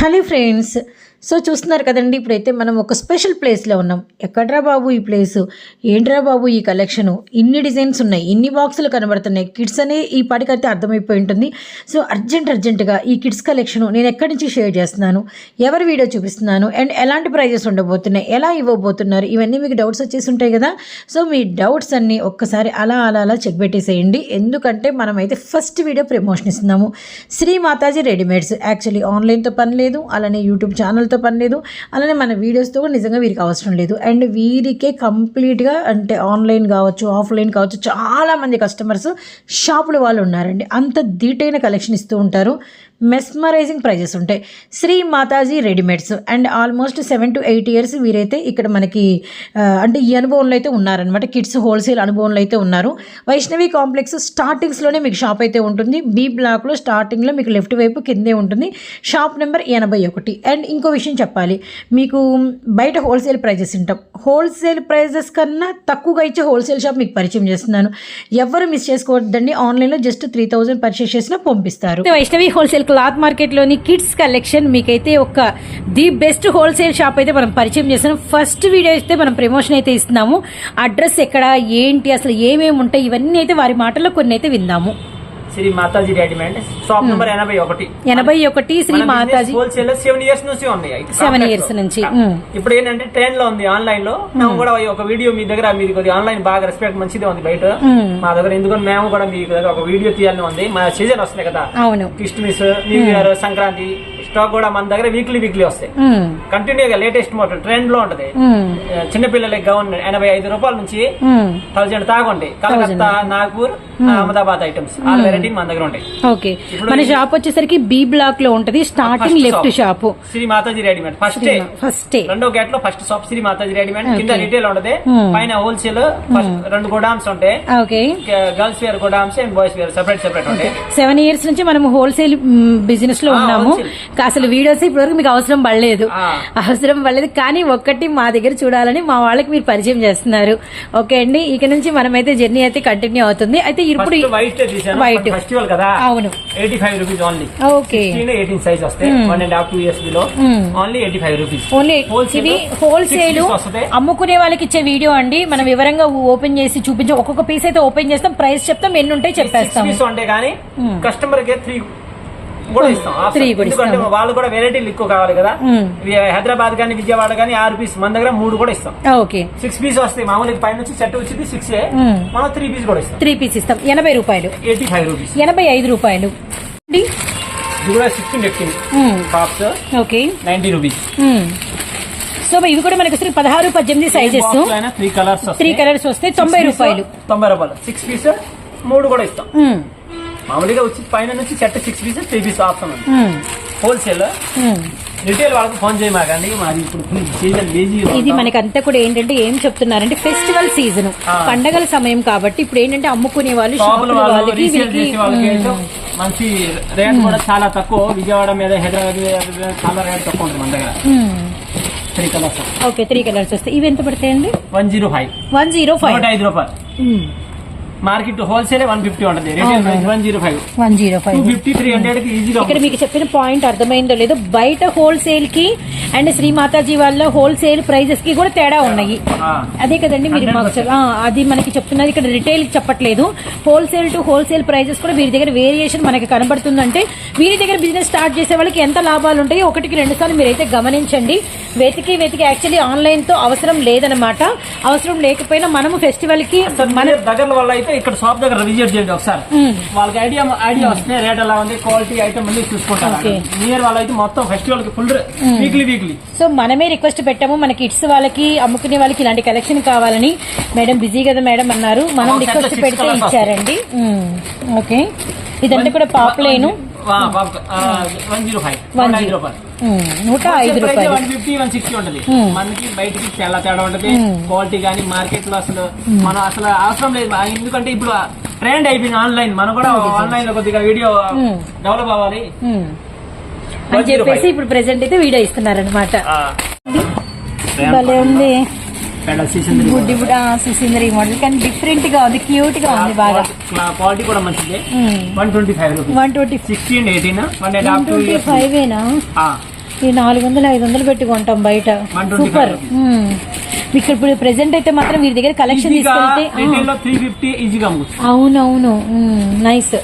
Hello friends so చూస్తున్నారు కదండి ఇప్పుడైతే మనం ఒక స్పెషల్ ప్లేస్లో ఉన్నాం. ఎక్కడ్రా బాబు ఈ ప్లేసు? ఏంట్రా బాబు ఈ కలెక్షను? ఇన్ని డిజైన్స్ ఉన్నాయి ఇన్ని బాక్సులు కనబడుతున్నాయి కిడ్స్ అనే ఈ పాటికైతే అర్థమైపోయి ఉంటుంది. సో అర్జెంట్ అర్జెంటుగా ఈ కిడ్స్ కలెక్షన్ నేను ఎక్కడి నుంచి షేర్ చేస్తున్నాను ఎవరి వీడియో చూపిస్తున్నాను అండ్ ఎలాంటి ప్రైజెస్ ఉండబోతున్నాయి ఎలా ఇవ్వబోతున్నారు ఇవన్నీ మీకు డౌట్స్ వచ్చేసి ఉంటాయి కదా. సో మీ డౌట్స్ అన్నీ ఒక్కసారి అలా అలా అలా చెక్ పెట్టేసేయండి. ఎందుకంటే మనమైతే ఫస్ట్ వీడియో ప్రమోషన్ ఇస్తున్నాము. శ్రీ మాతాజీ రెడీమేడ్స్. యాక్చువల్లీ ఆన్లైన్తో పని లేదు అలానే యూట్యూబ్ ఛానల్ ఛానల్తో పని లేదు. అలానే మన వీడియోస్తో కూడా నిజంగా వీరికి అవసరం లేదు. అండ్ వీరికే కంప్లీట్గా అంటే ఆన్లైన్ కావచ్చు ఆఫ్లైన్ కావచ్చు చాలామంది కస్టమర్స్ షాపుల వాళ్ళు ఉన్నారండి. అంత ధీటైన కలెక్షన్ ఇస్తూ ఉంటారు. మెస్మరైజింగ్ ప్రైజెస్ ఉంటాయి. Shri Mataji readymades and almost seven to eight years వీరైతే ఇక్కడ మనకి అంటే ఈ అనుభవంలో అయితే ఉన్నారనమాట కిడ్స్ హోల్సేల్ అనుభవంలో అయితే ఉన్నారు. వైష్ణవి కాంప్లెక్స్ స్టార్టింగ్స్లోనే మీకు షాప్ అయితే ఉంటుంది. బి బ్లాక్లో స్టార్టింగ్లో మీకు లెఫ్ట్ వైపు కిందే ఉంటుంది. షాప్ నెంబర్ ఎనభై ఒకటి. అండ్ ఇంకో విషయం చెప్పాలి. మీకు బయట హోల్సేల్ ప్రైజెస్ ఉంటాం. హోల్సేల్ ప్రైజెస్ కన్నా తక్కువగా ఇచ్చే హోల్సేల్ షాప్ మీకు పరిచయం చేస్తున్నాను. ఎవరు మిస్ చేసుకోవద్దండి. ఆన్లైన్లో జస్ట్ త్రీ థౌజండ్ పర్చేస్ చేసినా పంపిస్తారు. వైష్ణవి హోల్సేల్ క్లాత్ మార్కెట్లోని కిడ్స్ కలెక్షన్ మీకైతే ఒక ది బెస్ట్ హోల్సేల్ షాప్ అయితే మనం పరిచయం చేస్తున్నాం. ఫస్ట్ వీడియో అయితే మనం ప్రమోషన్ అయితే ఇస్తున్నాము. అడ్రస్ ఎక్కడ ఏంటి అసలు ఏమేమి ఉంటాయి ఇవన్నీ అయితే వారి మాటల్లో కొన్ని అయితే విందాము. Shri Mataji readymade shop number ఎనభై ఒకటి. ఎనభై ఒకటి Shri Mataji wholesale seven years నుంచి ఉన్నాయి. Seven years. నుంచి. ఇప్పుడు ఏంటంటే ట్రైన్లో ఉంది ఆన్లైన్లో. మేము కూడా ఒక వీడియో మీ దగ్గర మీరు కొద్దిగా ఆన్లైన్ బాగా రెస్పెక్ట్ మంచిది ఉంది బయట. ఉమ్. మా దగ్గర ఎందుకంటే మేము కూడా మీ దగ్గర ఒక వీడియో తీయాలని ఉంది. మా సీజన్ వస్తుంది కదా. అవును. Christmas New Year Sankranti stock కూడా మన దగ్గర వీక్లీ వీక్లీ వస్తాయి. కంటిన్యూగా లేటెస్ట్ మోడల్ ట్రెండ్లో ఉంటది. చిన్నపిల్లలకి గౌన్ ఎనభై ఐదు రూపాయల నుంచి. థౌజండ్ దాకా కలకత్తా నాగపూర్ అహ్మదాబాద్ ఐటమ్స్ ఆ వెరైటీ మన దగ్గర ఉంటాయి. ఓకే. మన షాప్ వచ్చేసరికి బి బ్లాక్లో ఉంటది starting left. Shop Shri Mataji readymade first first రెండో గేట్లో first shop Shri Mataji readymade కింద. రిటైల్ ఉంటది. పైన హోల్సేల్ రెండు గోడామ్స్ ఉంటాయి. Okay. Girls wear godowns and boys wear separate separate ఉంటాయి. సెవెన్ ఇయర్స్ నుంచి మనం హోల్సేల్ బిజినెస్లో ఉన్నాము. అసలు వీడియోస్ ఇప్పటివరకు మీకు అవసరం పడలేదు. అవసరం పడలేదు. కానీ ఒక్కటి మా దగ్గర చూడాలని మా వాళ్ళకి మీరు పరిచయం చేస్తున్నారు. ఓకే అండి ఇక నుంచి మనమైతే జర్నీ అయితే కంటిన్యూ అవుతుంది. అయితే ఇప్పుడు వైట్. ఫెస్టివల్ కదా. అవును. Eighty five rupees only okay eighteen size వస్తాయి one and half two years below. Only eighty five rupees only లో హోల్సేల్ 60 వస్తది. అమ్ముకునే వాళ్ళకి ఇచ్చే వీడియో అండి. మనం వివరంగా ఓపెన్ చేసి చూపించి. ఒక్కొక్క పీస్ అయితే ఓపెన్ చేస్తాం. ప్రైస్ చెప్తాం. ఎన్ని ఉంటాయి చెప్పేస్తాం పీస్ ఉంటాయి కానీ. కస్టమర్కి త్రీ కూడా ఇస్తాం. ఎందుకంటే. వాళ్ళు కూడా వెరైటీలు ఎక్కువ కావాలి కదా. Hmm. హైదరాబాద్ కానీ విజయవాడ కానీ ఆరు పీస్ మన దగ్గర మూడు కూడా ఇస్తాం. ఓకే సిక్స్ పీస్ వస్తాయి. మామూలుగా పైన నుంచి సెట్ వచ్చింది సిక్స్ Hmm. మనం త్రీ పీస్ కూడా ఇస్తాం. త్రీ పీస్ ఇస్తాం. ఎనభై రూపాయలు. ఎయిటీ ఫైవ్ రూపీస్ ఎనభై ఐదు రూపాయలు. కూడా sixteen. Tops okay ninety rupees. So ఇవి కూడా మనకి పదహారు పద్దెనిమిది sizes three colours three colours వస్తాయి. తొంభై రూపాయలు. తొంభై రూపాయలు. సిక్స్ పీస్ మూడు కూడా ఇస్తాం. మ్మ్. మామూలుగా వచ్చి పైన నుంచి set six piece three piece option ఉంది. హోల్సేల్. రిటైల్ వాళ్ళకి ఫోన్ చేయమాకండి మాది ఇప్పుడు సీజన్ బిజీ ఇది మనకి అంతా కూడా ఏంటంటే ఏం చెప్తున్నారంటే ఫెస్టివల్ సీజన్. పండగల సమయం కాబట్టి ఇప్పుడు ఏంటంటే అమ్ముకునే వాళ్ళు మంచి రేట్ కూడా చాలా తక్కువ. విజయవాడ మీద హైదరాబాద్ చాలా రేట్ తక్కువ ఉంటుంది మన దగ్గర. Three colours okay three colours వస్తాయి. ఇవి ఎంత పడతాయండి? One zero five one zero five ఐదు రూపాయలు. మార్కెట్ హోల్సేల్ వన్ ఫిఫ్టీ ఉంటుంది. One zero five. One zero five. Fifty three హండ్రెడ్కి ఈజీగా ఇక్కడ మీకు చెప్పిన పాయింట్ అర్థమైందో లేదో బయట హోల్సేల్కి అండ్ శ్రీ మాతాజీ వాళ్ళ హోల్సేల్ ప్రైజెస్కి కూడా తేడా ఉన్నాయి. అదే కదండి మీరు అది మనకి చెప్తున్నది. ఇక్కడ రిటైల్ చెప్పట్లేదు. హోల్సేల్ టు హోల్సేల్ ప్రైజెస్ కూడా వీరి దగ్గర వేరియేషన్ మనకి కనబడుతుందంటే వీరి దగ్గర బిజినెస్ స్టార్ట్ చేసే వాళ్ళకి ఎంత లాభాలు ఉంటాయో ఒకటికి రెండు సార్లు మీరైతే గమనించండి. వెతికి వెతికి యాక్చువల్లీ ఆన్లైన్తో అవసరం లేదనమాట అవసరం లేకపోయినా మనము ఫెస్టివల్కి మన దగ్గర వల్ల అయితే ఇక్కడ షాప్ దగ్గర విజిట్ చేయండి ఒకసారి. వాళ్ళకి ఐడియా ఐడియా వస్తే రేట్ ఎలా ఉంది క్వాలిటీ ఐటమ్ అన్ని చూసుకుంటారు. నియర్ వాళ్ళు అయితే మొత్తం ఫెస్టివల్కి ఫుల్ వీక్లీ వీక్లీ సో మనమే రిక్వెస్ట్ పెట్టాము. మన కిడ్స్ వాళ్ళకి అమ్ముకునే వాళ్ళకి ఇలాంటి కలెక్షన్ కావాలని మేడం బిజీ కదా మేడం అన్నారు. మనం రిక్వెస్ట్ పెడితే ఇచ్చారండి. ఓకే. ఇదంతా కూడా పాపులేను one zero five one zero రూపాయలు నూట ఐదు రూపాయలు. వన్ ఫిఫ్టీ వన్ సిక్స్టీ ఉంటది. మనకి బయటికి చాలా తేడా ఉంటది. క్వాలిటీ కానీ మార్కెట్లో అసలు మనం అసలు అవసరం లేదు. ఎందుకంటే ఇప్పుడు ట్రెండ్ అయిపోయింది ఆన్లైన్. మనం కూడా ఆన్లైన్లో కొద్దిగా వీడియో. డెవలప్ అవ్వాలి. అని చెప్పేసి ఇప్పుడు ప్రెసెంట్ అయితే వీడియో ఇస్తున్నారనమాట భలే ఉంది. సుసిందరి మోడల్ కానీ డిఫరెంట్గా ఉంది క్యూట్గా ఉంది బాగా. క్వాలిటీ కూడా మంచిది. One twenty five one twenty sixteen eighteen? One twenty five ఏనా ఈ నాలుగు వందలు ఐదు వందలు పెట్టి కొంటాం బయట. 125 సూపర్. మీకు ఇప్పుడు ప్రెసెంట్ అయితే మాత్రం వీరి దగ్గర కలెక్షన్ తీసుకెళ్తే అవునవును. నైస్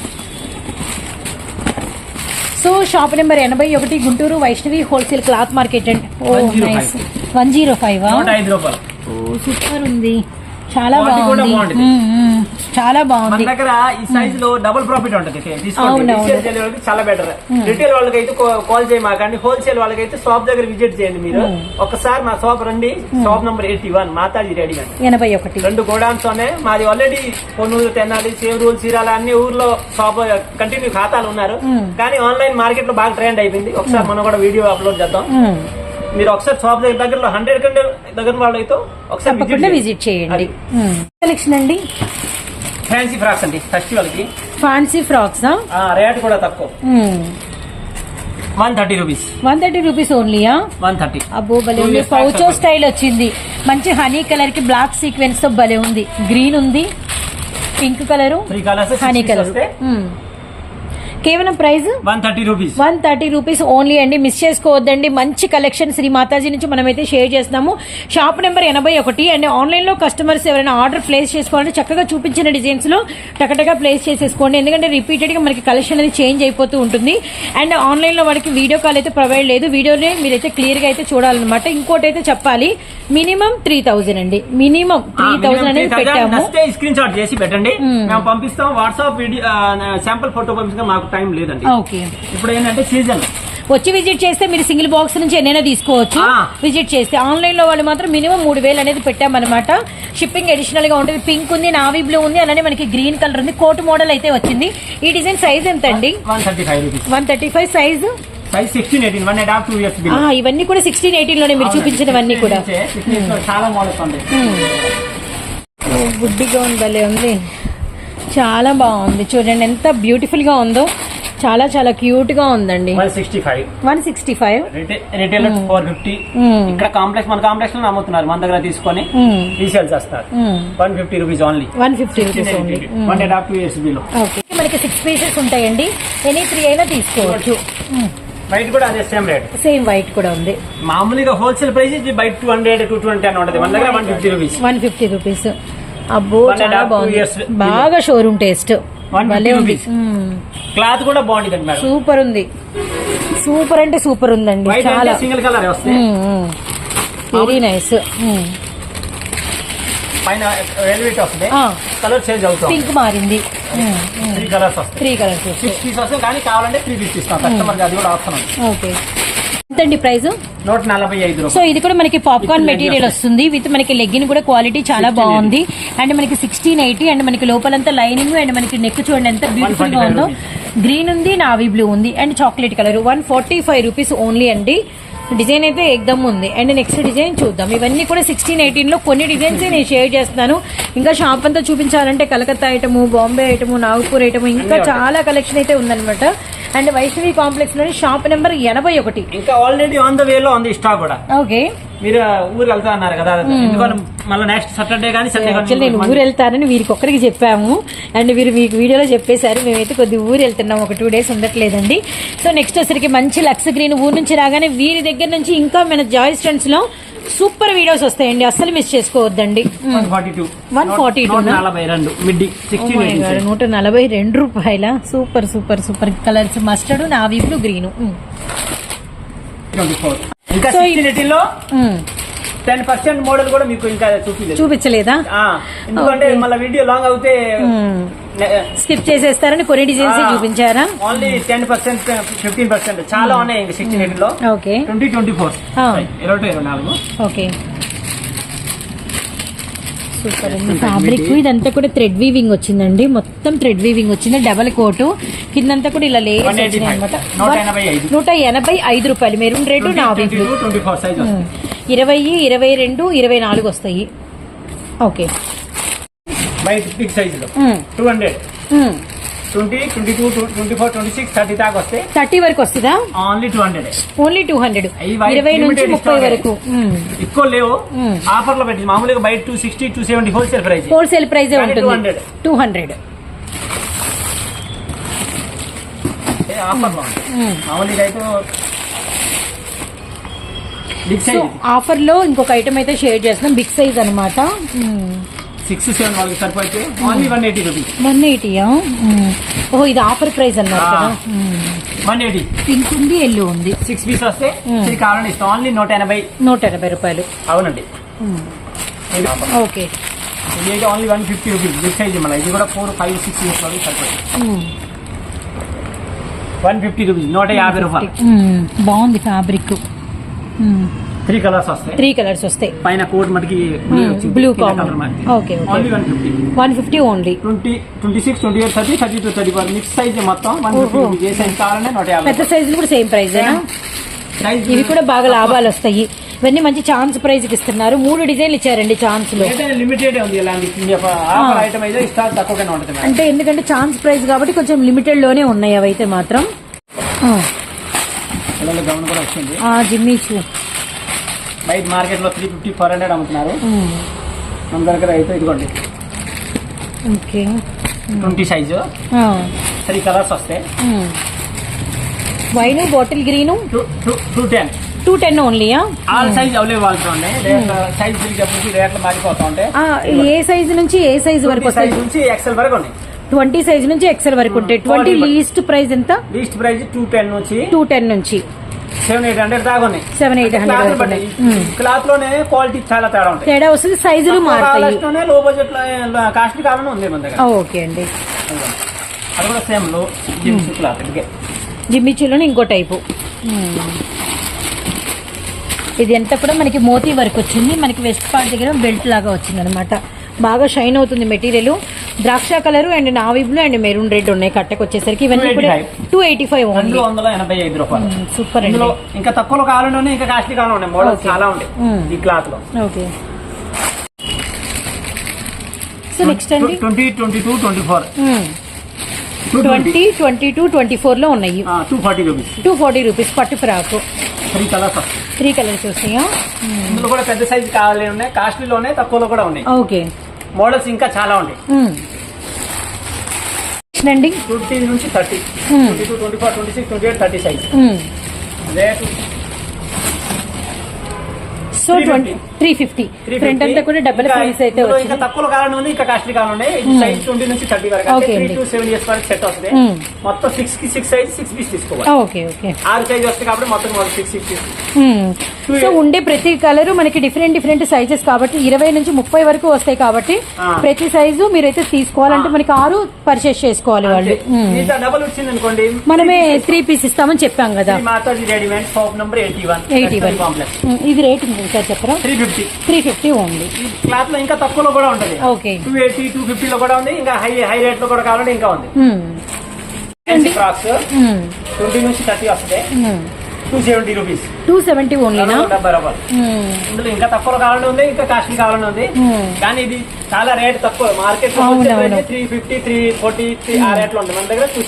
సో షాప్ నెంబర్ ఎనభై ఒకటి Guntur Vaishnavi wholesale cloth market అండి ఓ 105. Nice one zero five? Super ఉంది. చాలా బాగుంది. చాలా మన బాగుంది. దగ్గర ఈ సైజ్లో డబుల్ ప్రాఫిట్ ఉంటుంది. రీసేల్ వాళ్ళకి చాలా బెటర్ రిటైల్ వాళ్ళకి అయితే కాల్ చేయమాకండి. హోల్సేల్ వాళ్ళకి అయితే షాప్ దగ్గర విజిట్ చేయండి మీరు. ఒకసారి మా షాప్ రండి. Shop number eighty one Mataji ready ఎనభై ఒకటి. రెండు గోడౌన్స్ ఉన్నాయి. మాది ఆల్రెడీ కొన్నూరు తెనాలి సేవరూలు చీరాల అన్ని ఊర్లో షాప్ కంటిన్యూ ఖాతాలు ఉన్నారు. కానీ ఆన్లైన్ మార్కెట్లో బాగా ట్రెండ్ అయిపోయింది. ఒకసారి మనం కూడా వీడియో అప్లోడ్ చేద్దాం. మీరు ఒకసారి షాప్ దగ్గర దగ్గరలో హండ్రెడ్ కంటే దగ్గర వాళ్ళు అయితే ఒకసారి విజిట్ చేయండి. కలెక్షన్ అండి? ఫ్యాన్సీ ఫ్రాక్స్ అండి ఫెస్టివల్కి ఫ్యాన్సీ ఫ్రాక్స్ రేట్ కూడా తక్కువ. One thirty rupees one thirty rupees ఓన్లీయా one thirty అబ్బో భలే ఉంది. పౌచో స్టైల్ వచ్చింది. మంచి హనీ కలర్కి బ్లాక్ సీక్వెన్స్తో భలే ఉంది. గ్రీన్ ఉంది. పింక్ కలర్ హనీ కలర్ కేవలం price? One thirty rupees one thirty rupees only అండి. మిస్ చేసుకోవద్దండి. మంచి కలెక్షన్ శ్రీ మాతాజీ నుంచి మనమైతే షేర్ చేస్తున్నాము. షాప్ నెంబర్ ఎనభై ఒకటి అండ్ ఆన్లైన్లో కస్టమర్స్ ఎవరైనా ఆర్డర్ ప్లేస్ చేసుకోవాలంటే చక్కగా చూపించిన డిజైన్స్లో టకటగా ప్లేస్ చేసేసుకోండి. ఎందుకంటే రిపీటెడ్గా మనకి కలెక్షన్ అనేది చేంజ్ అయిపోతూ ఉంటుంది. అండ్ ఆన్లైన్లో వాడికి వీడియో కాల్ అయితే ప్రొవైడ్ లేదు. వీడియోనే మీరైతే క్లియర్గా అయితే చూడాలన్నమాట. ఇంకోటి అయితే చెప్పాలి. మినిమం త్రీ థౌజండ్ అండి. మినిమం త్రీ థౌజండ్ అనేది పెట్టాము. స్క్రీన్ షాట్ చేసి పెట్టండి. మేము పంపిస్తాం. వాట్సాప్ వీడియో శాంపుల్ ఫోటో పంపిస్తాం మాకు టైం లేదండి. ఓకే. ఇప్పుడు ఏంటంటే సీజన్. వచ్చి విజిట్ చేస్తే మీరు సింగిల్ బాక్స్ నుంచి ఎన్నైనా తీసుకోవచ్చు. విజిట్ చేస్తే ఆన్లైన్లో వాళ్ళు మాత్రం మినిమం మూడు వేలు అనేది పెట్టామన్నమాట. షిప్పింగ్ అడిషనల్గా ఉంటుంది. పింక్ ఉంది నావీ బ్లూ ఉంది అలానే మనకి గ్రీన్ కలర్ ఉంది. కోట్ మోడల్ అయితే వచ్చింది. ఈ డిజైన్ సైజ్ ఎంత అండి one thirty five rupees one thirty five size ఇవన్నీ కూడా సిక్స్టీన్ ఎయిటీన్లోనే మీరు చూపించినవన్నీ కూడా. చాలా మోడల్స్ ఉంది భలే ఉంది. చాలా బాగుంది. చూడండి ఎంత బ్యూటిఫుల్గా ఉందో. చాలా చాలా క్యూట్గా ఉందండి. One sixty five. One sixty five. Retail four fifty ఇక్కడ కాంప్లెక్స్ మన కాంప్లెక్స్లో అమ్ముతున్నారు మన దగ్గర తీసుకొని రీసేల్ చేస్తారు. One fifty rupees only one fifty rupees only one and half two years below okay. మనకి సిక్స్ పీసెస్ ఉంటాయండి. ఎనీ త్రీ అయినా తీసుకోవచ్చు. బయట కూడా అదే సేమ్ రేట్ సేమ్ వైట్ కూడా ఉంది. మామూలుగా హోల్సేల్ ప్రైస్ బయట టూ హండ్రెడ్ టూ ట్వంటీ అని ఉంటుంది. మన దగ్గర one fifty rupees one fifty rupees. అబ్బో చాలా బాగుంది. బాగా షోరూమ్ టేస్ట్ 150 భలే ఉంది. rupees. క్లాత్ కూడా బాగుంటుంది సూపర్ ఉంది. సూపర్ అంటే సూపర్ ఉందండి. చాలా. సింగిల్ కలర్ వెరీ నైస్ పైన వెల్వెట్ వస్తుంది కలర్ చేంజ్ అవుతుంది పింక్ మారింది. త్రీ కలర్స్ వస్తాయి. త్రీ కలర్స్ సిక్స్ పీస్ వస్తుంది కానీ కావాలంటే త్రీ పీస్ ఇస్తాం. కస్టమర్ అది కూడా ఆప్షన్ ఓకే ఎంతండి ప్రైస్ నూట నలభై ఐదు సో ఇది కూడా మనకి పాప్కార్న్ మెటీరియల్ వస్తుంది. విత్ మనకి లెగ్గిన్ కూడా క్వాలిటీ చాలా 1680. బాగుంది. అండ్ మనకి సిక్స్టీన్ ఎయిటీ అండ్ మనకి లోపలంతా లైనింగ్ అండ్ మనకి నెక్ చూడండి ఎంత బ్యూటిఫుల్గా 145 ఉందో గ్రీన్ ఉంది నావీ బ్లూ ఉంది and chocolate colour. One forty five rupees only అండి. డిజైన్ అయితే ఎగ్దమ్ ఉంది. అండ్ నెక్స్ట్ డిజైన్ చూద్దాం. ఇవన్నీ కూడా సిక్స్టీన్ ఎయిటీన్లో కొన్ని డిజైన్స్ నేను షేర్ చేస్తున్నాను. ఇంకా షాప్ అంతా చూపించాలంటే Calcutta item Bombay item Nagpur item ఇంకా చాలా కలెక్షన్ అయితే ఉందన్నమాట. అండ్ వైష్ణవి కాంప్లెక్స్లోని షాప్ నెంబర్ ఎనభై ఒకటి. ఇంకా ఆల్రెడీ ఆన్ ద వే లో ఉంది స్టాక్ కూడా. ఓకే. మీరు ఊరు వెళ్తా అన్నారు కదా ఎందుకంటే మళ్ళీ నెక్స్ట్ సాటర్డే కానీ సండే నేను ఊరు వెళ్తానని వీరికి ఒక్కరికి చెప్పాము. అండ్ వీరు మీకు వీడియోలో చెప్పేశారు. మేమైతే కొద్ది ఊరు వెళ్తున్నాం. ఒక టూ డేస్ ఉండట్లేదండి. సో నెక్స్ట్ వచ్చరికి మంచి లక్స్ గ్రీన్ ఊరు నుంచి రాగానే వీరి దగ్గర నుంచి ఇంకా మన జాయ్ స్టెంట్స్లో సూపర్ వీడియోస్ వస్తాయండి అస్సలు మిస్ చేసుకోవద్దండి. వన్ ఫార్టీ టూ 142 నా? నలభై రెండు. మిడ్డి. Oh నూట నలభై రెండు రూపాయల. Super super super colours. Mustard navy blue green twenty ten percent model కూడా మీకు ఇంకా చూపించలేదు. చూపించలేదా? ఎందుకంటే. మళ్ళీ వీడియో లాంగ్ అవుతే స్కిప్ చేసేస్తారని కొన్ని designs చూపించారా? Only ten percent fifteen percent చాలా ఉన్నాయి ఇంకా సిక్స్టీన్ ఎయిటీన్లో ఓకే. Twenty twenty four. ఇరవై ఇరవై నాలుగు. ఓకే. సూపర్ అండి ఫ్యాబ్రిక్ ఇదంతా కూడా థ్రెడ్ వీవింగ్ వచ్చిందండి. మొత్తం థ్రెడ్ వీవింగ్ వచ్చింది. డబల్ కోటు కిందంతా కూడా ఇలా లేయర్స్ 185. వచ్చినాయి అనమాట నూట ఎనభై ఐదు. రూపాయలు. మెరూన్ రెడ్ నావీ ఇరవై ఇరవై రెండు ఇరవై నాలుగు వస్తాయి. ఓకే. బిగ్ సైజ్లో. Two hundred twenty twenty two twenty four twenty six thirty దాకా వస్తే థర్టీ వరకు వస్తుందా? Only two hundred only two hundred ఇరవై నుంచి ముప్పై. వరకు. ఎక్కువ లేవు. Hmm. ఆఫర్లో పెట్టి మామూలుగా బయట two sixty two seventy wholesale price wholesale కానీ ఉంటుంది? 200. టూ హండ్రెడ్ ఆఫర్లో ఉంది. మామూలుగా అయితే సో సైజ్ ఆఫర్లో ఇంకొక ఐటమ్ అయితే షేర్ చేస్తున్నాం. బిగ్ సైజ్ అనమాట సిక్స్ సెవెన్ వాళ్ళకి సరిపోతే only one eighty rupees one ఎయిటీయా ఓహో ఇది ఆఫర్ ప్రైస్ అన్నారు. కదా. వన్ ఎయిటీ పింక్ ఉంది ఎల్లో ఉంది. సిక్స్ పీస్ వస్తే Hmm. ఇది కావాలని ఇస్తాం. ఓన్లీ నూట ఎనభై. నూట ఎనభై రూపాయలు. అవునండి. ఇది ఓకే. ఇది only one fifty rupees big size మళ్ళీ ఇది కూడా ఫోర్ ఫైవ్ సిక్స్ ఇయర్స్ వాళ్ళకి సరిపోతుంది. వన్ ఫిఫ్టీ రూపీస్ నూట యాభై రూపాయలు. బాగుంది ఫ్యాబ్రిక్ త్రీ కలర్స్ వస్తాయి. త్రీ కలర్స్ వస్తాయి. పైన కోట్ మనకి blue common okay only one fifty one fifty only twenty twenty six twenty eight thirty thirty two thirty four mix size మొత్తం వన్ ఫిఫ్టీ ఏ సైజ్ కావాలంటే నూట యాభై. పెద్ద సైజులు కూడా సేమ్ ప్రైజేనా సైజ్ ఇవి కూడా బాగా లాభాలు వస్తాయి. ఇవన్నీ మంచి ఛాన్స్ ప్రైజ్కి ఇస్తున్నారు. మూడు డిజైన్లు ఇచ్చారండి ఛాన్స్లో. లిమిటెడ్ ఉంది అంటే ఎందుకంటే ఛాన్స్ ప్రైస్ కాబట్టి కొంచెం లిమిటెడ్లోనే ఉన్నాయి అవైతే మాత్రం. పిల్లల గౌన్ కూడా వచ్చింది. జిమ్మీ బయట మార్కెట్లో త్రీ ఫిఫ్టీ ఫోర్ హండ్రెడ్ అమ్ముతున్నారు. మన దగ్గర అయితే ఇదిగోండి. Okay. Twenty size three colours వస్తాయి. Wine bottle green? Two ten two ten ఓన్లీయా all size available rate size తిరిగేప్పటికి రేట్లు మారిపోతా ఆ, ఏ సైజ్ నుంచి ఏ సైజ్ వరకు సైజ్ నుంచి ఎక్సెల్ వరకు ఉన్నాయి. ట్వంటీ సైజ్ నుంచి ఎక్సెల్ వరకు ఉంటాయి. ట్వంటీ. లీస్ట్ ప్రైస్ ఎంత? లీస్ట్ ప్రైస్ టూ టెన్ నుంచి. టూ టెన్ నుంచి. సెవెన్ ఎయిట్ హండ్రెడ్ దాకా ఉన్నాయి. సెవెన్ ఎయిట్ హండ్రెడ్ క్లాత్లోనే క్వాలిటీ చాలా తేడా ఉంటాయి. తేడా వస్తుంది. సైజులు మారుతాయి. లో బడ్జెట్లో కాస్ట్లీ కావాలని ఉంది మన దగ్గర. ఆ, ఓకే అండి. అది కూడా సేమ్లో క్లాత్ జిమ్మిచ్చులోనే ఇంకో టైపు ఇది ఎంత కూడా మనకి మోతీ వర్క్ వచ్చింది. మనకి వెస్ట్ పార్ట్ దగ్గర బెల్ట్ లాగా వచ్చింది అనమాట బాగా షైన్ అవుతుంది మెటీరియల్ ద్రాక్ష colour and navy blue and maroon red ఉన్నాయి కట్టకు వచ్చేసరికి. ఇవన్నీ కూడా 285. Two eighty five. రెండు ఓన్లీ వందల ఎనభై ఐదు రూపాయలు. సూపర్ అండి. ఇంకా తక్కువలో కావాలంటే ఉన్నాయి, ఇంకా కాస్ట్లీ కావాలని ఉన్నాయి. మోడల్స్. చాలా ఉంటాయి Mm. ఈ క్లాత్లో. ఓకే. సో నెక్స్ట్ అండి. Twenty twenty two twenty four twenty twenty two twenty ఫోర్లో ఉన్నాయి. Two forty rupees two forty rupees పట్టు frock. Three colours three colours వస్తాయా ఇందులో కూడా పెద్ద సైజ్ కావాలి ఉన్నాయి కాస్ట్లీలోనే తక్కువలో కూడా ఉన్నాయి. ఓకే. మోడల్స్ ఇంకా చాలా ఉన్నాయి. అండి. ట్వంటీ నుంచి thirty. Twenty two twenty four twenty six twenty eight thirty size. Rate so twenty three fifty. Front అంతా కూడా డబల్ ఫైల్స్ అయితే ఇంకా తక్కువ కావాలని ఉంది ఇంకా కాస్ట్లీ కావాలని సైజ్ ట్వంటీ నుంచి థర్టీ వరకు త్రీ. టు సెవెన్ ఇయర్స్ వరకు సెట్ వస్తుంది. Mm. మొత్తం సిక్స్కి సిక్స్ సైజ్ సిక్స్ పీస్ తీసుకోవాలి. ఓకే ఓకే ఆరు సైజ్ వస్తుంది కాబట్టి మొత్తం సిక్స్ సిక్స్ సో ఉండే ప్రతి కలర్ మనకి డిఫరెంట్ డిఫరెంట్ సైజెస్ కాబట్టి ఇరవై నుంచి ముప్పై వరకు వస్తాయి కాబట్టి. ప్రతి సైజు మీరైతే తీసుకోవాలంటే మనకి ఆరు పర్చేస్ చేసుకోవాలి వాళ్ళు. డబల్ వచ్చింది అనుకోండి. మనమే త్రీ పీస్ ఇస్తామని చెప్పాం కదా. ఇది రేట్ ఉంది సార్ చెప్పరా? ఫిఫ్టీ త్రీ ఫిఫ్టీ ఓన్లీ ఈ క్లాత్లో ఇంకా తక్కువలో కూడా ఉంటుంది. Okay two eighty two fifty లో కూడా ఉంది. ఇంకా హై హై రేట్లో కూడా కావాలంటే ఇంకా ఉంది. ఫ్రాక్స్ మ్మ్. ట్వంటీ నుంచి థర్టీ వస్తుంది. మ్మ్. Two seventy rupees two seventy ఓన్లీనా డెబ్బై రూపాయలు మ్మ్. ఇందులో ఇంకా తక్కువ కావాలని ఉంది ఇంకా కాస్ట్లీ కావాలని ఉంది. కానీ ఇది చాలా రేట్ తక్కువ. Market. Three fifty three forty ఆ రేట్లో ఉంది. మన దగ్గర two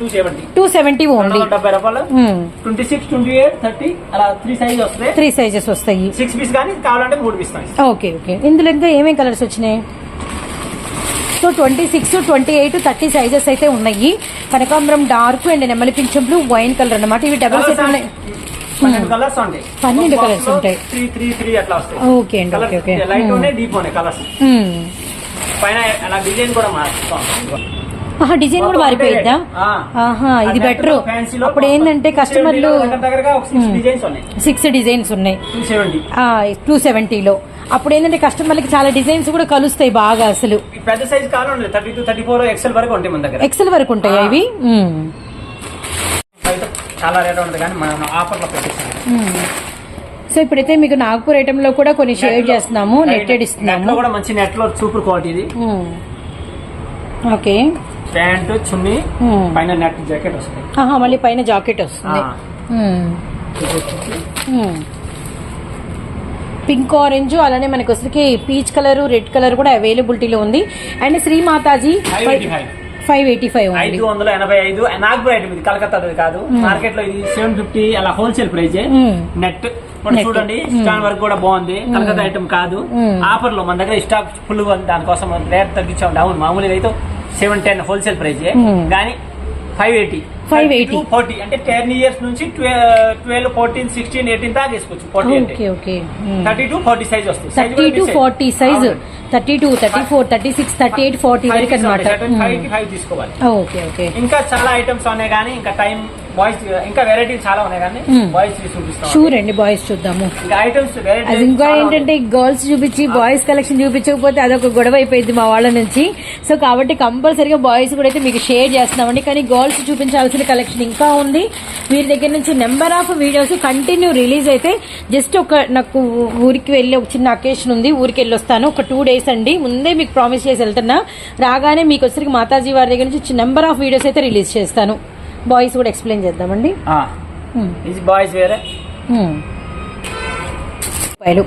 two seventy two seventy only డెబ్బై రూపాయలు. మ్మ్. Twenty six twenty eight thirty అలా త్రీ సైజ్ వస్తుంది త్రీ సైజెస్ వస్తాయి. సిక్స్ పీస్ కానీ కావాలంటే మూడు పీస్ ఓకే ఓకే. ఇందులో ఇంకా ఏమేమి కలర్స్ వచ్చినాయి? Twenty six twenty eight thirty sizes అయితే ఉన్నాయి. కనకాంబరం డార్క్ అండ్ నెమలి పింఛం బ్లూ వైన్ కలర్ అన్నమాట. ఇవి డబల్ సెట్ ఉన్నాయి. పన్నెండు కలర్స్ ఉంటాయి. ఓకే అండి ఓకే ఓకే డిజైన్ కూడా మారుస్తాం. ఆహా డిజైన్ కూడా మారిపోయిద్దా. ఆహా ఇది బెటర్ Hmm. అప్పుడు ఏంటంటే కస్టమర్లు సిక్స్ డిజైన్స్ ఉన్నాయి. టూ సెవెంటీలో అప్పుడు ఏంటంటే కస్టమర్లకి చాలా డిజైన్స్ కూడా కలుస్తాయి బాగా అసలు. పెద్ద సైజ్ కావాలండి thirty two thirty four XL వరకు ఉంటాయి మన దగ్గర. ఎక్సెల్ వరకు ఉంటాయి ఇవి. అయితే చాలా రేట్ ఉంటుంది కానీ మనం ఆఫర్లో పెట్టేస్తాం. సో ఇప్పుడైతే మీకు నాగపూర్ ఐటమ్లో కూడా కొన్ని షేర్ చేస్తున్నాము నెట్టెడ్ ఇస్తున్నాము. కూడా మంచి నెట్లో సూపర్ క్వాలిటీ ఇది. ఓకే. ప్యాంట్ చున్నీ. పైన నెట్ జాకెట్ వస్తుంది. మళ్ళీ పైన జాకెట్ వస్తుంది. పింక్ ఆరెంజ్ అలానే మనకి వచ్చరికి పీచ్ కలర్ రెడ్ కలర్ కూడా అవైలబిలిటీలో ఉంది. And Shri Mataji 585. Five eighty five ఐదు వందల ఎనభై ఐదు. నాగ్పూర్ ఐటమ్ ఇది కలకత్తా కాదు. మార్కెట్లో ఇది సెవెన్ ఫిఫ్టీ అలా హోల్సేల్ ప్రైస్ మ్మ్. నెట్. చూడండి స్టాన్ వర్క్ కూడా బాగుంది. కలకత్తా ఐటమ్ కాదు. ఆఫర్లో మన దగ్గర స్టాక్ ఫుల్ దానికోసం రేట్ తగ్గించాం. డౌన్ మామూలుగా అయితే seven ten wholesale price hmm. కానీ ఫైవ్ ఎయిటీ. 580. ఫోర్టీ. అంటే టెన్ ఇయర్స్ నుంచి ట్వెల్వ్ ఫోర్టీన్ సిక్స్టీన్ ఎయిటీన్ దాకా వేసుకోవచ్చు. Forty okay okay. Thirty to forty size వస్తుంది thirty to. Forty size. Thirty two thirty four thirty six thirty eight forty వరకు. అనమాట five తీసుకోవాలి. Okay okay. ఇంకా చాలా ఐటమ్స్ ఉన్నాయి కానీ ఇంకా టైం బాయ్స్ ఇంకా వెరైటీలు చాలా ఉన్నాయి కానీ Hmm. బాయ్స్ చూపిస్తాం. చూద్దాము. ఇంకా ఐటమ్స్ అది ఇంకా ఏంటంటే గర్ల్స్ చూపించి బాయ్స్ కలెక్షన్ చూపించకపోతే అదొక గొడవ అయిపోయింది మా వాళ్ళ నుంచి. సో కాబట్టి కంపల్సరీగా బాయ్స్ కూడా అయితే మీకు షేర్ చేస్తున్నామండి. కానీ గర్ల్స్ చూపించాల్సిన కలెక్షన్ ఇంకా ఉంది. వీరి దగ్గర నుంచి number of videos continue release అయితే జస్ట్ ఒక నాకు ఊరికి వెళ్ళి ఒక చిన్న అకేషన్ ఉంది. ఊరికి వెళ్ళి వస్తాను ఒక టూ డేస్ అండి. ముందే మీకు ప్రామిస్ చేసి వెళ్తున్నా. రాగానే మీకు వచ్చరికి మాతాజీ వారి దగ్గర నుంచి నెంబర్ ఆఫ్ వీడియోస్ అయితే రిలీజ్ చేస్తాను. బాయ్స్ కూడా ఎక్స్ప్లెయిన్ చేద్దామండి. బాయ్స్ వేరే. రూపాయలు.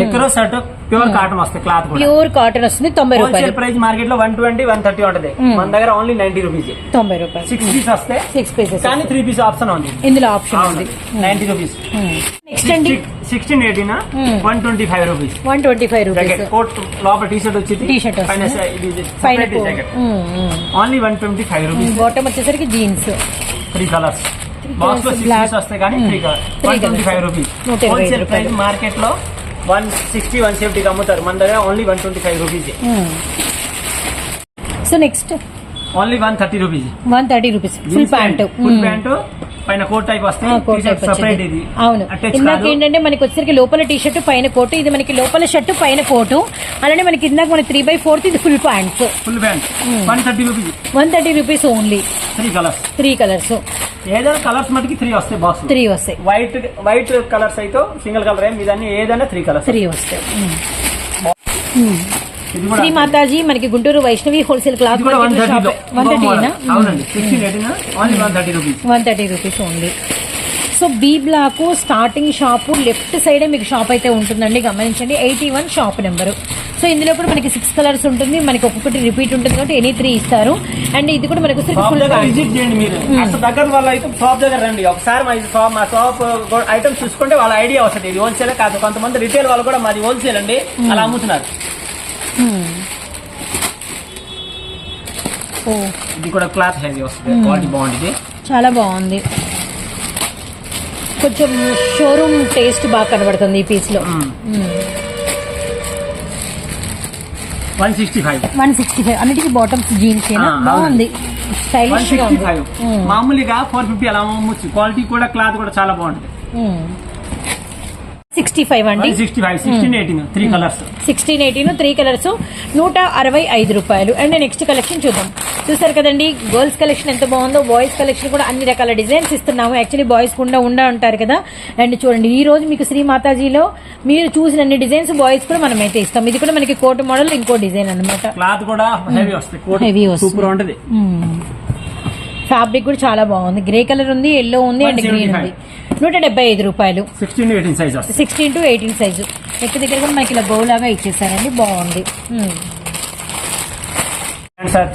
నిక్కరో షర్ట్ ప్యూర్ కాటన్ వస్తాయి క్లాత్ ప్యూర్ కాటన్ వస్తుంది తొంభై రూపాయలు. ప్రైస్ మార్కెట్లో వన్ ట్వంటీ వన్ థర్టీ ఉంటది. మన దగ్గర ఓన్లీ నైన్టీ రూపీస్ తొంభై రూపాయలు. సిక్స్ పీస్ వస్తే సిక్స్ పీసెస్ కానీ త్రీ పీస్ ఆప్షన్ ఉంది ఇందులో ఆప్షన్ ఉంది. నైన్టీ రూపీస్ నెక్స్ట్ అండి sixteen eighteen. One twenty five rupees one twenty five rupees coat లోపల టీ షర్ట్ వస్తుంది. ఇది పైన jacket only one twenty five rupees bottom వచ్చేసరికి జీన్స్ త్రీ కలర్స్ బాక్స్లో సిక్స్. పీస్ వస్తాయి కానీ three twenty. Five rupees wholesale price. మార్కెట్లో one sixty one సెవెంటీకి అమ్ముతారు. మన దగ్గర only one twenty five rupees so next only one thirty rupees one thirty rupees full pant full pant పైన coat type separate ఇది. అవును. ఇందాక ఏంటంటే మనకి వచ్చేసరికి లోపల టీ షర్ట్ పైన కోటు ఇది మనకి లోపల షర్ట్ పైన కోటు అలానే మనకి ఇందాక మనకి త్రీ బై ఫోర్త్ ఇది full pants full pant. One thirty rupees one thirty rupees only three colours three colours ఏదైనా కలర్స్ మటుకి త్రీ వస్తాయి బాక్స్ త్రీ వస్తాయి. వైట్ వైట్ కలర్స్ అయితే సింగిల్ కలర్ ఏం ఇదన్నీ ఏదైనా త్రీ కలర్స్ త్రీ వస్తాయి. ఇది కూడా శ్రీ మాతాజీ మనకి Guntur Vaishnavi wholesale cloth one thirty rupees one thirty rupees only so B block starting shop left సైడే మీకు షాప్ అయితే ఉంటుందండి గమనించండి. Eighty one shop number. So ఇందులో కూడా మనకి సిక్స్ కలర్స్ ఉంటుంది మనకి ఒక్కొక్కటి రిపీట్ ఉంటుంది కాబట్టి ఎనీ త్రీ ఇస్తారు. అండ్ ఇది కూడా మనకు షాప్ ఫుల్ దగ్గర విజిట్ చేయండి మీరు. అసలు దగ్గర వాళ్ళ అయితే షాప్ దగ్గర రండి. ఒకసారి మా షాప్ మా షాప్ ఐటమ్స్ చూసుకుంటే వాళ్ళ ఐడియా వస్తుంది. ఇది హోల్సేల్ కాదు కొంతమంది రిటైల్ వాళ్ళు కూడా మాది హోల్సేల్ అండి. అలా అమ్ముతున్నారు. ఇది కూడా క్లాత్ హెవీ వస్తుంది. క్వాలిటీ బాగుంటుంది చాలా బాగుంది. కొంచెం షోరూమ్ టేస్ట్ బాగా కనబడుతుంది ఈ పీస్లో. One sixty five. One sixty five. అన్నిటికీ బాటమ్స్ జీన్స్ బాగుంది. స్టైలిష్. మామూలుగా ఫోర్ ఫిఫ్టీ అలా అమ్మొచ్చు క్వాలిటీ కూడా క్లాత్ కూడా చాలా బాగుంటుంది. సిక్స్టీ ఫైవ్ అండి. One sixty five sixteen eighteen three colours sixteen eighteen three colours నూట అరవై ఐదు రూపాయలు. అండ్ నెక్స్ట్ కలెక్షన్ చూద్దాం. చూసారు కదండి గర్ల్స్ కలెక్షన్ ఎంత బాగుందో బాయ్స్ కలెక్షన్ కూడా అన్ని రకాల డిజైన్స్ ఇస్తున్నాము. యాక్చువల్లీ బాయ్స్ కూడా ఉండ ఉంటారు కదా. అండ్ చూడండి ఈ రోజు మీకు శ్రీ మాతాజీలో మీరు చూసిన అన్ని డిజైన్స్ బాయ్స్ కూడా మనం అయితే ఇస్తాం. ఇది కూడా మనకి కోట్ మోడల్ ఇంకో డిజైన్ అనమాట క్లాత్ కూడా హెవీ వస్తుంది. ఫ్యాబ్రిక్ కూడా చాలా బాగుంది. గ్రే కలర్ ఉంది ఎల్లో ఉంది అండ్ గ్రీన్ ఉంది. నూట డెబ్బై ఐదు రూపాయలు. Sixteen eighteen size sixteen to eighteen size neck దగ్గర కూడా మనకి ఇలా బౌ లాగా ఇచ్చేసారండి బాగుంది. Sir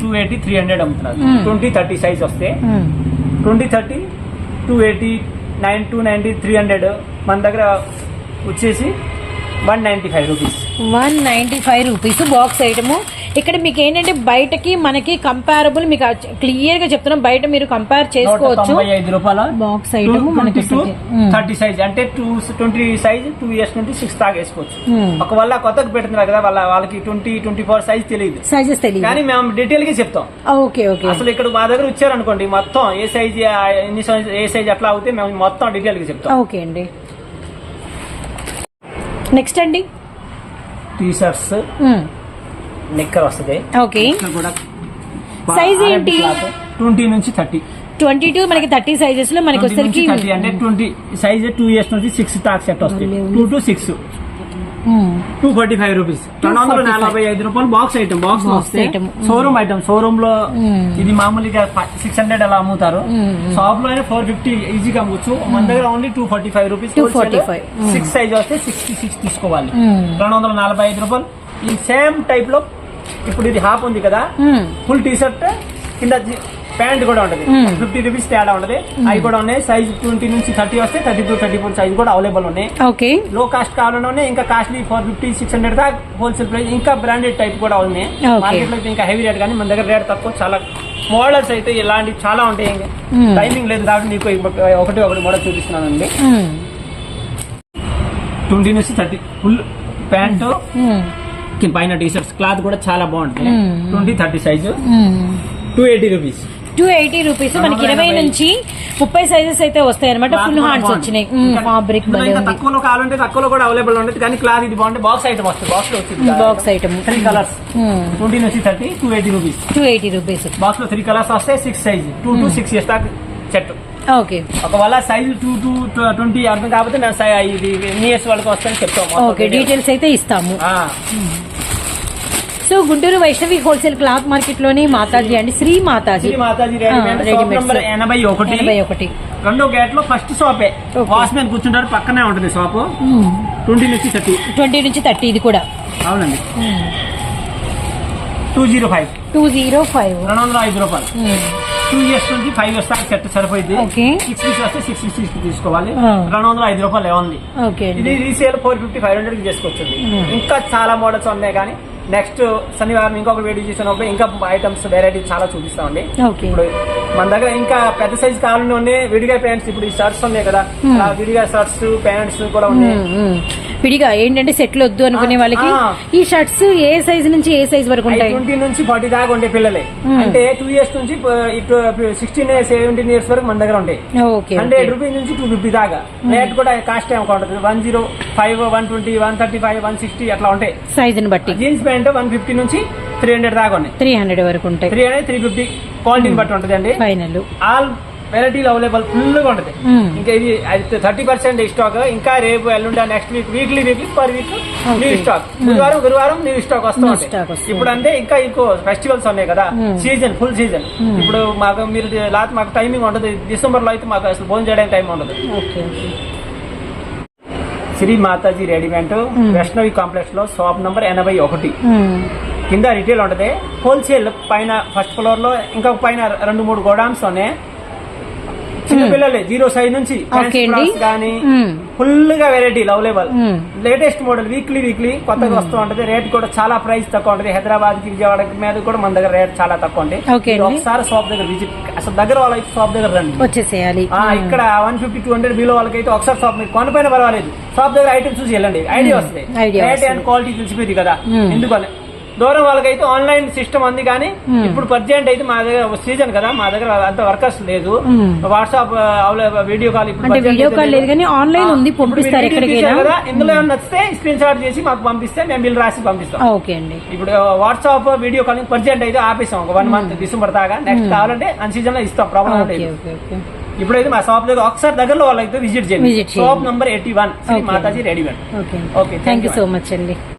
two eighty three hundred అమ్ముతున్నారు. ట్వంటీ థర్టీ సైజ్ వస్తే. Twenty thirty two eighty nine two ninety three hundred మన దగ్గర వచ్చేసి one ninety five rupees. One ninety five rupees box item. ఇక్కడ మీకు ఏంటంటే బయటకి మనకి కంపారబుల్ మీకు క్లియర్గా చెప్తున్నాం బయట మీరు కంపేర్ చేసుకోవచ్చు. ఐదు రూపాయల బాక్స్ ఐటమ్ మనకి. థర్టీ సైజ్ అంటే two twenty size two years నుండి సిక్స్ దాకా వేసుకోవచ్చు. ఒకవేళ కొత్తగా పెడుతున్నారు కదా వాళ్ళ వాళ్ళకి ట్వంటీ ట్వంటీ ఫోర్ సైజ్ తెలియదు సైజెస్ తెలియదు కానీ మేము డీటెయిల్గా చెప్తాం ఓకే ఓకే. అసలు ఇక్కడ మా దగ్గర వచ్చారనుకోండి మొత్తం ఏ సైజ్ ఎన్ని సైజ్ ఏ సైజ్ అట్లా అవుతే మేము మొత్తం డీటెయిల్గా చెప్తాం. ఓకే అండి. నెక్స్ట్ అండి టీ షర్ట్స్. నిక్కర్ వస్తుంది ఓకే Size ఏంటి? ట్వంటీ నుంచి థర్టీ ట్వంటీ టూ మనకి థర్టీ సైజెస్లో మనకి వచ్చేసరికి అంటే ట్వంటీ సైజ్ టూ ఇయర్స్ నుంచి సిక్స్ టాక్ సెట్ ఉంది. Two to six. Two forty five rupees రెండు వందల నలభై ఐదు రూపాయలు box item box item. Showroom item షోరూమ్లో. ఇది మామూలుగా సిక్స్ హండ్రెడ్ అలా అమ్ముతారు మ్మ్. షాప్లో అయినా ఫోర్ ఫిఫ్టీ ఈజీగా అమ్మచ్చు మన దగ్గర only two forty five rupees 245. Hmm. Six size వస్తే సిక్స్టీ సిక్స్ తీసుకోవాలి. రెండు వందల నలభై ఐదు రూపాయలు ఈ సేమ్ టైప్లో ఇప్పుడు ఇది హాఫ్ ఉంది కదా. ఫుల్ టీ షర్ట్ కింద ప్యాంట్ కూడా ఉంటది. ఫిఫ్టీ రూపీస్ తేడా ఉంటది. అవి కూడా ఉన్నాయి. సైజ్ ట్వంటీ నుంచి థర్టీ వస్తే thirty two thirty four size కూడా అవైలబుల్ ఉన్నాయి. ఓకే. లో కాస్ట్ కావాలన్నా ఉన్నాయి. ఇంకా costly four fifty six hundred దాకా హోల్సేల్ ప్రైస్ ఇంకా బ్రాండెడ్ టైప్ కూడా ఉన్నాయి. మార్కెట్లో ఇంకా హెవీ రేట్ కానీ మన దగ్గర రేట్ తక్కువ. చాలా మోడల్స్ అయితే ఇలాంటివి చాలా ఉంటాయి. టైమింగ్ లేదు కాబట్టి మీకు ఒకటి ఒకటి మోడల్ చూపిస్తున్నానండి. ట్వంటీ నుంచి థర్టీ ఫుల్ ప్యాంటు పైన టీ షర్ట్స్ క్లాత్ కూడా చాలా బాగుంటుంది. Twenty thirty size. Two eighty rupees two eighty rupees మనకి ఇరవై నుంచి ముప్పై సైజెస్ అయితే వస్తాయి అనమాట ఫుల్ హ్యాండ్స్ వచ్చినాయి. ఫాబ్రిక్ తక్కువలో కావాలంటే తక్కువలో కూడా అవైలబుల్ ఉంటుంది కానీ క్లాత్ ఇది బాగుంటే బాక్స్ ఐటమ్ వస్తుంది. బాక్స్లో వచ్చింది box item three colours twenty నుంచి thirty two eighty rupees two eighty rupees బాక్స్లో త్రీ కలర్స్ వస్తాయి six size two to six years దాకా చెట్టు ఓకే ఒకవేళ సైజు టూ టు ట్వంటీ అర్థం కాకపోతే నేను ఇది ఎన్ని ఇయర్స్ వాళ్ళకి వస్తాయని చెప్తాం. మొత్తం ఓకే. డీటెయిల్స్ అయితే ఇస్తాము. So Guntur Vaishnavi wholesale cloth మార్కెట్లోని Mataji అండి. శ్రీ మాతాజీ. ఎనభై ఒకటి. ఎనభై ఒకటి. రెండో గేట్లో ఫస్ట్ షాపే. వాచ్మెన్ కూర్చుంటారు పక్కనే ఉంటుంది షాప్ ట్వంటీ నుంచి థర్టీ ట్వంటీ నుంచి థర్టీ ఇది కూడా. అవునండి. Two zero five two zero five రెండు వందల ఐదు రూపాయలు. టూ ఇయర్స్ నుంచి ఫైవ్ ఇయర్స్ దాకా సెట్ సరిపోయింది. సిక్స్ ఇయర్స్ వస్తే సిక్స్ సిక్స్ తీసుకోవాలి. రెండు వందల ఐదు రూపాయలు ఏముంది? ఇది రీసేల్ ఫోర్ ఫిఫ్టీ ఫైవ్ హండ్రెడ్కి చేసుకోవచ్చు ఇంకా చాలా మోడల్స్ ఉన్నాయి కానీ నెక్స్ట్ శనివారం ఇంకొక వీడియో చేసినప్పుడు ఇంకా ఐటమ్స్ వెరైటీ చాలా చూపిస్తామండి ఇప్పుడు మన దగ్గర ఇంకా పెద్ద సైజ్ కావాలని ఉన్నాయి విడిగా ప్యాంట్స్ ఇప్పుడు ఈ షర్ట్స్ ఉన్నాయి కదా. ఆ విడిగా షర్ట్స్ ప్యాంట్స్ కూడా ఉన్నాయి. మ్మ్, మ్మ్. విడిగా ఏంటంటే సెట్లు వద్దు అనుకునే వాళ్ళకి. ఈ షర్ట్స్ ఏ సైజ్ నుంచి ఏ సైజ్ వరకు ఉంటాయి? ట్వంటీ నుంచి ఫార్టీ దాకా ఉండే పిల్లలే. అంటే టూ ఇయర్స్ నుంచి సిక్స్టీన్ సెవెంటీన్ ఇయర్స్ వరకు మన దగ్గర ఉంటాయి ఓకే హండ్రెడ్ రూపీస్ నుంచి టూ ఫిఫ్టీ దాకా. రేట్ కూడా కాస్ట్ ఏమో ఉంటుంది one zero five one twenty one thirty five one sixty అట్లా ఉంటాయి సైజ్ని బట్టి. జీన్స్ ప్యాంట్ వన్ ఫిఫ్టీ నుంచి త్రీ హండ్రెడ్ దాకా ఉన్నాయి. త్రీ హండ్రెడ్ వరకు ఉంటాయి. త్రీ హండ్రెడ్ త్రీ ఫిఫ్టీ క్వాలిటీని బట్టి ఉంటుంది అండి ఫైనల్. ఆల్ వెరైటీలు అవైలబుల్ ఫుల్గా ఉంటుంది. ఇంకా ఇది థర్టీ పర్సెంట్ స్టాక్ ఇంకా రేపు ఎల్లుండా next week weekly weekly per week. New stock గురువారం గురువారం న్యూ స్టాక్ వస్తూ ఉంటాయి. ఇప్పుడు అంటే ఇంకా ఇంకో ఫెస్టివల్స్ ఉన్నాయి కదా. Hmm. సీజన్ ఫుల్ సీజన్ ఇప్పుడు మాకు మీరు లాస్ట్ మాకు టైమింగ్ ఉండదు డిసెంబర్లో అయితే మాకు అసలు భోజనం చేయడానికి టైం ఉండదు. శ్రీ మాతాజీ రెడీమేడ్ వైష్ణవి కాంప్లెక్స్లో షాప్ నంబర్ ఎనభై ఒకటి. మ్మ్. కింద రిటైల్ ఉంటది. హోల్సేల్ పైన ఫస్ట్ ఫ్లోర్లో ఇంకొక పైన రెండు మూడు గోడామ్స్ ఉన్నాయి. చిన్న పిల్లలే జీరో సైజ్ నుంచి. కానీ. ఫుల్గా వెరైటీలు available. Latest model weekly weekly కొత్తగా వస్తూ ఉంటది. రేట్ కూడా చాలా ప్రైస్ తక్కువ ఉంటది. హైదరాబాద్కి విజయవాడ మీద కూడా మన దగ్గర రేట్ చాలా తక్కువ అండి. ఒకసారి షాప్ దగ్గర విజిట్ అసలు దగ్గర వాళ్ళకి షాప్ దగ్గర రండి. వచ్చేసేయాలి. ఇక్కడ one fifty two hundred below వాళ్ళకైతే ఒకసారి షాప్ మీరు కొనపైన పర్వాలేదు. షాప్ దగ్గర ఐటమ్ చూసి వెళ్ళండి. ఐడియా వస్తుంది. రేట్. అండ్ క్వాలిటీ తెలిసిపోయింది కదా. ఎందుకని దూరం వాళ్ళకైతే ఆన్లైన్ సిస్టమ్ ఉంది కానీ ఇప్పుడు ప్రజెంట్ అయితే మా దగ్గర సీజన్ కదా మా దగ్గర అంత వర్కర్స్ లేదు. వాట్సాప్ వీడియో కాల్ ఇప్పుడు వీడియో కాల్ లేదు. కానీ ఆన్లైన్ ఉంది పంపిస్తారు కదా, ఇందులో ఏమైనా నచ్చితే స్క్రీన్ షాట్ చేసి మాకు పంపిస్తే మేము బిల్ రాసి పంపిస్తాం. ఓకే అండి. ఇప్పుడు వాట్సాప్ వీడియో కాలింగ్ ప్రజెంట్ అయితే ఆపేసాం ఒక వన్ మంత్ డిసెంబర్ దాకా. నెక్స్ట్ కావాలంటే అన్ సీజన్లో ఇస్తాం ప్రాబ్లం ఇప్పుడైతే మా షాప్ దగ్గర ఒకసారి దగ్గరలో వాళ్ళైతే విజిట్ చేయండి. Shop number eighty one. Mataji readymade. Okay thank you so much అండి.